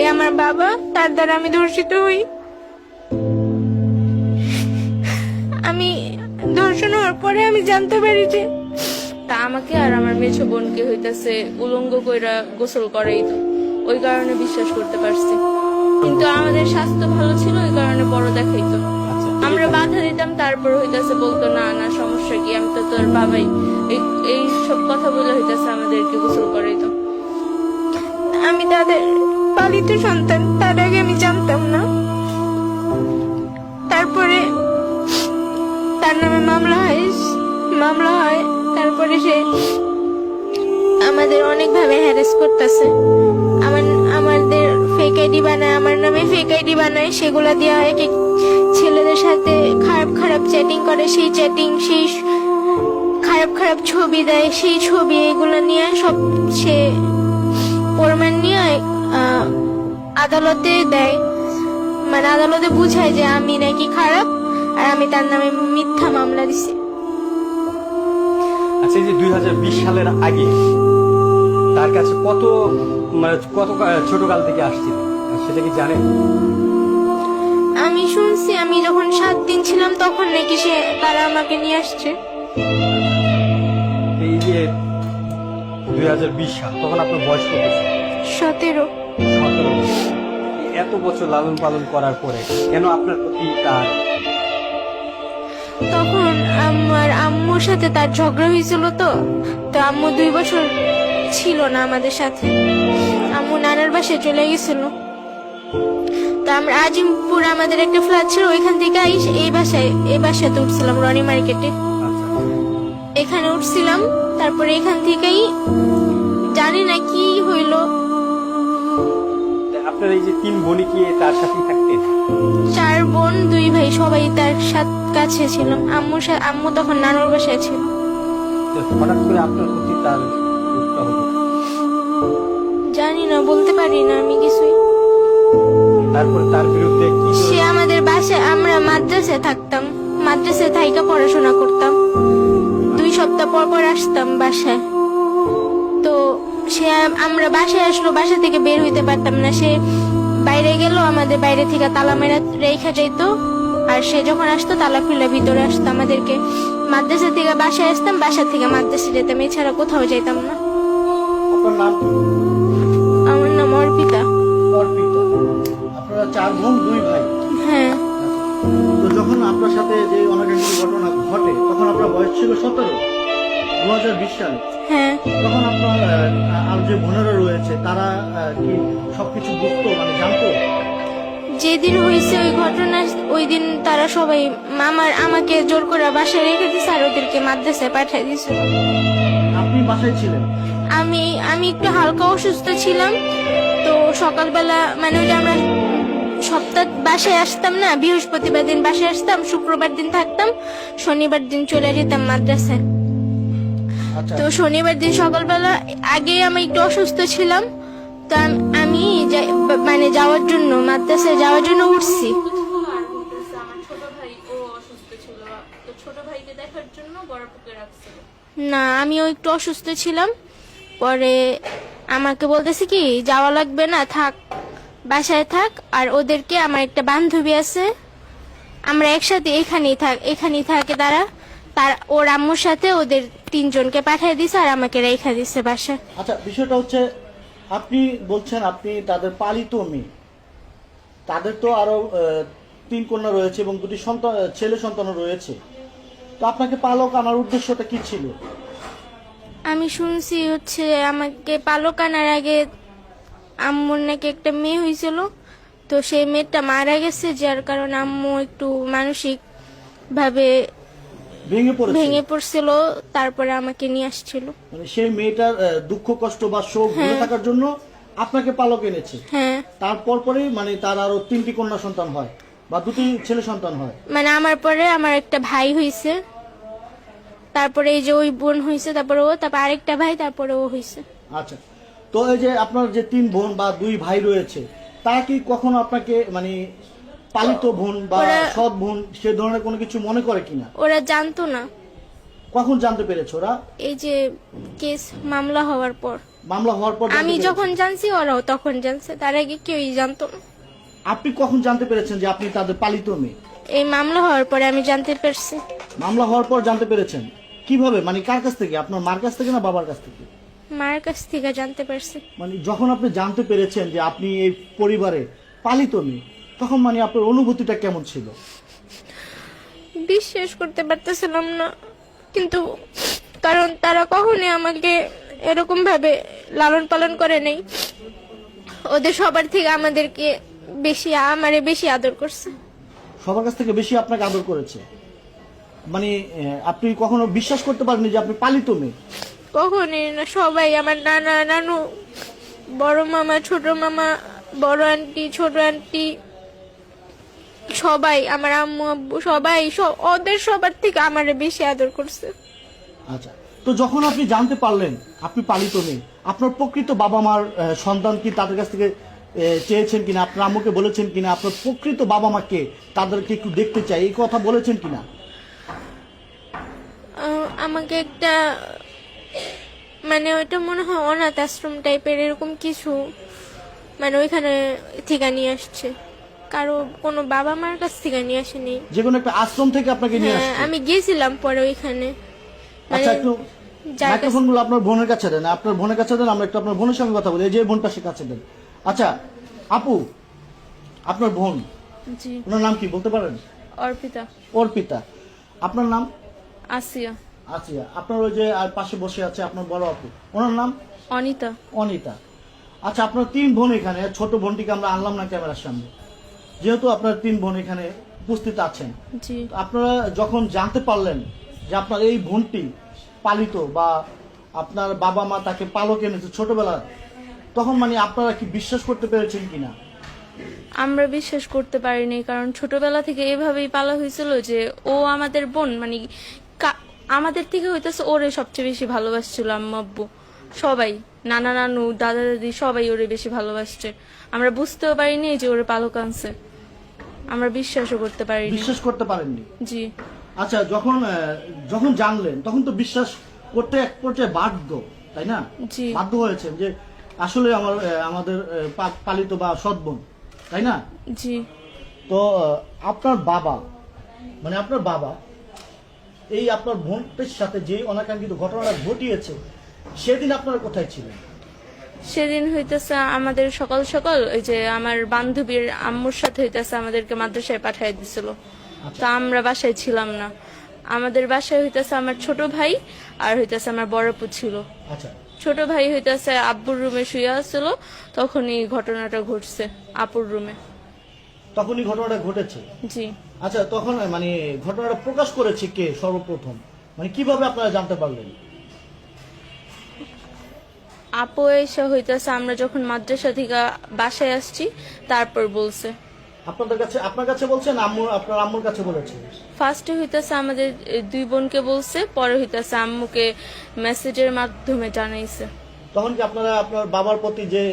সে আমার বাবা? তার দ্বারা আমি ধর্ষিত হই। আমি ধর্ষণ হওয়ার পরে আমি জানতে পারি যে তা আমাকে আর আমার মেছো বোনকে হইতাছে উলঙ্গ কইরা গোসল করেই তো ওই কারণে বিশ্বাস করতে পারছি। কিন্তু আমাদের স্বাস্থ্য ভালো ছিল, ওই কারণে বড় দেখাইতো। আমরা বাধা দিতাম, তারপর হইতাছে বলতো, না না, সমস্যা কি? আমি তো তোর বাবাই। এই- এই সব কথা বলে হইতাছে আমাদেরকে গোসল করাইতো। আমি তাদের পালিত সন্তান, তার আগে আমি জানতাম না। তারপরে তার নামে মামলা হয় মামলা হয়, তারপরে সে আমাদের অনেকভাবে হ্যারাস করতেছে। আমার, আমাদের ফেক আইডি বানায়, আমার নামে ফেক আইডি বানায়, সেগুলা দেওয়া হয় কি ছেলেদের সাথে খারাপ খারাপ চ্যাটিং করে, সেই চ্যাটিং সেই খারাপ খারাপ ছবি দেয়, সেই ছবি এগুলো নিয়ে সব সে আদালতে দেয়। মানে আদালতে বুঝায় যে আমি নাকি খারাপ আর আমি তার নামে মিথ্যা মামলা দিছি। আচ্ছা এই যে দুই সালের আগে তার কাছে কত মানে কত ছোটকাল থেকে আসছিল? সেটা কি জানেন? আমি শুনছি আমি যখন সাত দিন ছিলাম তখন নাকি সে তারা আমাকে নিয়ে আসছে। এই যে দুই হাজার বিশ সাল তখন আপনার বয়স কত সতেরো। সতেরো এত বছর লালন পালন করার পরে কেন আপনার প্রতি তার তখন আমার আম্মুর সাথে তার ঝগড়া হয়েছিল তো তো আম্মু দুই বছর ছিল না আমাদের সাথে। আম্মু নানার বাসায় চলে গেছিল। তো আমরা আজিমপুর আমাদের একটা ফ্ল্যাট ছিল, ওইখান থেকে এই বাসায়, এই বাসাতে উঠছিলাম, রনি মার্কেটে। এখানে উঠছিলাম, তারপরে এখান থেকেই জানি না কি হইল। আপনার এই যে তিন বোনই কি তার সাথেই থাকতেন? চার বোন দুই ভাই সবাই তার সাথে কাছে ছিল। আম্মুর সাথে আম্মু তখন নানুর বাসায় ছিল। হঠাৎ করে আপনার প্রতি তার রূপটা হলো? জানি না বলতে পারি না আমি কিছুই। তারপরে তার বিরুদ্ধে কি সে আমাদের বাসায় আমরা মাদ্রাসায় থাকতাম। মাদ্রাসায় থাইকা পড়াশোনা করতাম। দুই সপ্তাহ পর পর আসতাম বাসায়। সে আমরা বাসায় আসলো বাসা থেকে বের হইতে পারতাম না। সে বাইরে গেল আমাদের বাইরে থেকে তালা মেরা রেখা যাইতো। আর সে যখন আসতো তালা খুলে ভিতরে আসতো আমাদেরকে। মাদ্রাসা থেকে বাসায় আসতাম বাসা থেকে মাদ্রাসা যেতাম এছাড়া কোথাও যেতাম না? আমার নাম অর্পিতা। অর্পিতা। আপনারা চার বোন দুই ভাই? হ্যাঁ। তো যখন আপনার সাথে যে অনাকাঙ্ক্ষিত ঘটনা ঘটে তখন আপনার বয়স ছিল সতেরো। দু হাজার বিশ সালে। আপনার আর যে বোনেরা রয়েছে তারা কি সবকিছু বুঝতো মানে জানতো? যেদিন হয়েছে ওই ঘটনা ওই দিন তারা সবাই মামার আমাকে জোর করে বাসায় রেখে দিছে আর ওদেরকে মাদ্রাসায় পাঠিয়ে দিছে। আপনি বাসায় ছিলেন? আমি আমি একটু হালকা অসুস্থ ছিলাম তো সকালবেলা মানে ওই যে আমরা সপ্তাহ বাসায় আসতাম না বৃহস্পতিবার দিন বাসায় আসতাম শুক্রবার দিন থাকতাম শনিবার দিন চলে যেতাম মাদ্রাসায়। তো শনিবার দিন সকালবেলা আগে আমি একটু অসুস্থ ছিলাম তো আমি মানে যাওয়ার জন্য মাদ্রাসায় যাওয়ার জন্য উঠছি। না আমিও একটু অসুস্থ ছিলাম। পরে আমাকে বলতেছে কি যাওয়া লাগবে না থাক বাসায় থাক আর ওদেরকে আমার একটা বান্ধবী আছে আমরা একসাথে এখানেই থাক এখানেই থাকে তারা। তার ওর আম্মুর সাথে ওদের তিনজনকে পাঠিয়ে দিছে আর আমাকে রেখা দিছে বাসায়। আচ্ছা বিষয়টা হচ্ছে আপনি বলছেন আপনি তাদের পালিত মেয়ে। তাদের তো আরও তিন কন্যা রয়েছে এবং দুটি সন্তান ছেলে সন্তানও রয়েছে। তো আপনাকে পালক আনার উদ্দেশ্যটা কি ছিল? আমি শুনছি হচ্ছে আমাকে পালক আনার আগে আম্মুর নাকি একটা মেয়ে হয়েছিল। তো সেই মেয়েটা মারা গেছে যার কারণে আম্মু একটু মানসিক ভাবে ভেঙে পড়েছে ভেঙে পড়ছিল তারপরে আমাকে নিয়ে আসছিল। মানে সেই মেয়েটার দুঃখ কষ্ট বা শোক ভুলে হ্যাঁ। থাকার জন্য আপনাকে পালক এনেছে। হ্যাঁ। তারপর পরেই মানে তার আরও তিনটি কন্যা সন্তান হয় বা দুটি ছেলে সন্তান হয়। মানে আমার পরে আমার একটা ভাই হইছে তারপরে এই যে ওই বোন হইছে তারপরে ও তারপর আরেকটা ভাই তারপরে ও হইছে। আচ্ছা। তো এই যে আপনার যে তিন বোন বা দুই ভাই রয়েছে তারা কি কখনো আপনাকে মানে পালিত বোন বা ওরা- সৎ বোন সে ধরনের কোনো কিছু মনে করে কিনা? ওরা জানতো না। কখন জানতে পেরেছে ওরা? এই যে কেস মামলা হওয়ার পর। মামলা হওয়ার পর জানতে আমি? যখন জানছি ওরাও তখন জানছে। তার আগে কেউই জানতো না। আপনি কখন জানতে পেরেছেন যে আপনি তাদের পালিত মেয়ে? এই মামলা হওয়ার পরে আমি জানতে পারছি। মামলা হওয়ার পর জানতে পেরেছেন? কীভাবে? মানে কার কাছ থেকে? আপনার মার কাছ থেকে না বাবার কাছ থেকে? মায়ের কাছ থেকে জানতে পারছি। মানে যখন আপনি জানতে পেরেছেন যে আপনি এই পরিবারে পালিত মেয়ে তখন মানে আপনার অনুভূতিটা কেমন ছিল? বিশ্বাস করতে পারতেছিলাম না। কিন্তু কারণ তারা কখনই আমাকে এরকম ভাবে লালন পালন করে নেই। ওদের সবার থেকে আমাদেরকে বেশি আমারে বেশি আদর করছে। সবার কাছ থেকে বেশি আপনাকে আদর করেছে? মানে আপনি কখনো বিশ্বাস করতে পারেননি যে আপনি পালিত মেয়ে? কখনই না সবাই আমার নানা নানু বড় মামা ছোট মামা বড় আন্টি ছোট আন্টি সবাই আমার আম্মু আব্বু সবাই সব ওদের সবার থেকে আমারে বেশি আদর করছে। আচ্ছা তো যখন আপনি জানতে পারলেন আপনি পালিত নেই আপনার প্রকৃত বাবা মার সন্তান কি তাদের কাছ থেকে চেয়েছেন কিনা আপনার আম্মুকে বলেছেন কিনা আপনার প্রকৃত বাবা মাকে তাদেরকে একটু দেখতে চাই এই কথা বলেছেন কিনা? আমাকে একটা মানে ওইটা মনে হয় অনাথ আশ্রম টাইপের এরকম কিছু মানে ওইখানে থেকে নিয়ে আসছে। কারও কোনো বাবা মার কাছ থেকে নিয়ে আসেনি। যে কোনো একটা আশ্রম থেকে আপনাকে নিয়ে আসে আমি গিয়েছিলাম পরে ওইখানে। মানে আচ্ছা একটু যার কাছে- মাইক্রোফোনগুলো আপনার বোনের কাছে দেন আপনার বোনের কাছে দেন আমরা একটু আপনার বোনের সঙ্গে কথা বলি। এই যে বোনটা সে কাছে দেন। আচ্ছা আপু আপনার বোন জি। ওনার নাম কি বলতে পারেন? অর্পিতা। অর্পিতা। আপনার নাম? আসিয়া। আচ্ছা আপনার ওই যে আর পাশে বসে আছে আপনার বড় আপু। ওনার নাম? অনিতা। অনিতা। আচ্ছা আপনার তিন বোন এখানে ছোট বোনটিকে আমরা আনলাম না ক্যামেরার সামনে? যেহেতু আপনার তিন বোন এখানে উপস্থিত আছেন জি। আপনারা যখন জানতে পারলেন যে আপনার এই বোনটি পালিত বা আপনার বাবা মা তাকে পালক এনেছে ছোটবেলা তখন মানে আপনারা কি বিশ্বাস করতে পেরেছেন কিনা? আমরা বিশ্বাস করতে পারিনি কারণ ছোটবেলা থেকে এভাবেই পালা হয়েছিল যে ও আমাদের বোন মানে আমাদের থেকে হইতেছে ওরে সবচেয়ে বেশি ভালোবাসছিল আম্মা আব্বু। সবাই নানা নানু দাদা দাদি সবাই ওরে বেশি ভালোবাসছে। আমরা বুঝতেও পারিনি যে ওরে পালক আনছে। আমরা বিশ্বাসও করতে পারিনি। বিশ্বাস করতে পারেননি? জি। আচ্ছা যখন যখন জানলেন তখন তো বিশ্বাস করতে এক পর্যায়ে বাধ্য তাই না? জি। বাধ্য হয়েছেন যে আসলে আমার আমাদের পালিত বা সৎ বোন তাই না? জি। তো আপনার বাবা মানে আপনার বাবা এই আপনার বোনটির সাথে যে অনাকাঙ্ক্ষিত ঘটনাটা ঘটিয়েছে সেদিন আপনারা কোথায় ছিলেন? সেদিন হইতেছে আমাদের সকাল সকাল ওই যে আমার বান্ধবীর আম্মুর সাথে হইতেছে আমাদেরকে মাদ্রাসায় পাঠিয়ে দিছিল। তো আমরা বাসায় ছিলাম না। আমাদের বাসায় হইতেছে আমার ছোট ভাই আর হইতেছে আমার বড়পু ছিল। আচ্ছা। ছোট ভাই হইতেছে আব্বুর রুমে শুয়ে আসছিল তখনই ঘটনাটা ঘটছে আপুর রুমে। তখনই ঘটনাটা ঘটেছে? জি। আচ্ছা তখন মানে ঘটনাটা প্রকাশ করেছে কে সর্বপ্রথম? মানে কীভাবে আপনারা জানতে পারলেন? আপু এসে হইতেছে আমরা যখন মাদ্রাসা থেকে বাসায় আসছি তারপর বলছে। আপনাদের কাছে আপনার কাছে বলছেন আম্মু আপনার আম্মুর কাছে বলেছে? ফার্স্টে হইতেছে আমাদের দুই বোনকে বলছে পরে হইতেছে আম্মুকে মেসেজের মাধ্যমে জানাইছে। তখন কি আপনারা আপনার বাবার প্রতি যে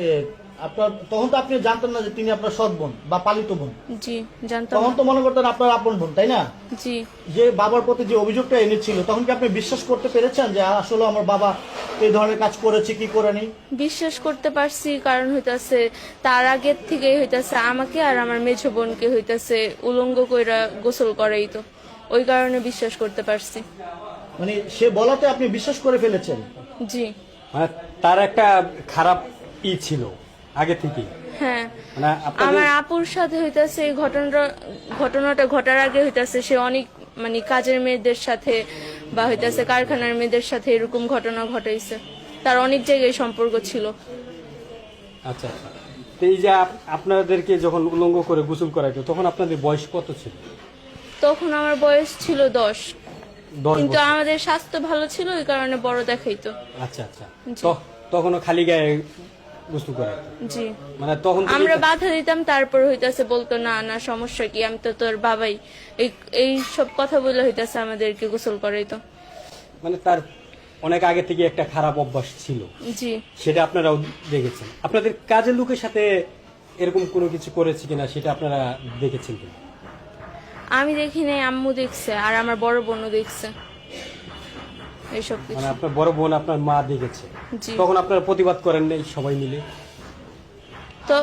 আপনার তখন তো আপনি জানতেন না যে তিনি আপনার সৎ বোন বা পালিত বোন। জি জানতাম। তখন তো মনে করতেন আপনার আপন বোন তাই না? জি। যে বাবার প্রতি যে অভিযোগটা এনেছিল তখন কি আপনি বিশ্বাস করতে পেরেছেন যে আসলে আমার বাবা এই ধরনের কাজ করেছে কি করেনি বিশ্বাস করতে পারছি কারণ হইতাছে তার আগের থেকে হইতাছে আমাকে আর আমার মেঝো বোনকে হইতাছে উলঙ্গ কইরা গোসল করাই তো। ওই কারণে বিশ্বাস করতে পারছি। মানে সে বলাতে আপনি বিশ্বাস করে ফেলেছেন? জি। মানে তার একটা খারাপ ই ছিল। আগে থেকে হ্যাঁ। মানে আমার আপুর সাথে হইতাছে এই ঘটনাটা ঘটনাটা ঘটার আগে হইতাছে সে অনেক মানে কাজের মেয়েদের সাথে বা হইতাছে কারখানার মেয়েদের সাথে এরকম ঘটনা ঘটাইছে। তার অনেক জায়গায় সম্পর্ক ছিল। আচ্ছা। তো এই যে আপনাদেরকে যখন উলঙ্গ করে গোসল করাইতো তখন আপনাদের বয়স কত ছিল? তখন আমার বয়স ছিল দশ। কিন্তু আমাদের স্বাস্থ্য ভালো ছিল ওই কারণে বড় দেখাইতো। আচ্ছা আচ্ছা। তখনও খালি গায়ে গোসল করাইতো জি। মানে তখন আমরা বাধা দিতাম তারপর হইতাছে বলতো না না সমস্যা কি? আমি তো তোর বাবাই। এই এই সব কথা বলে হইতাছে আমাদেরকে গোসল করাইতো। মানে তার অনেক আগে থেকে একটা খারাপ অভ্যাস ছিল। জি। সেটা আপনারাও দেখেছেন। আপনাদের কাজের লোকের সাথে এরকম কোনো কিছু করেছে কিনা সেটা আপনারা দেখেছেন কিনা? আমি দেখি নাই আম্মু দেখছে আর আমার বড় বোনও দেখছে। এইসব কিছু। মানে আপনার বড় বোন আপনার মা দেখেছে। জি। তখন আপনারা প্রতিবাদ করেন নাই সবাই মিলে? তো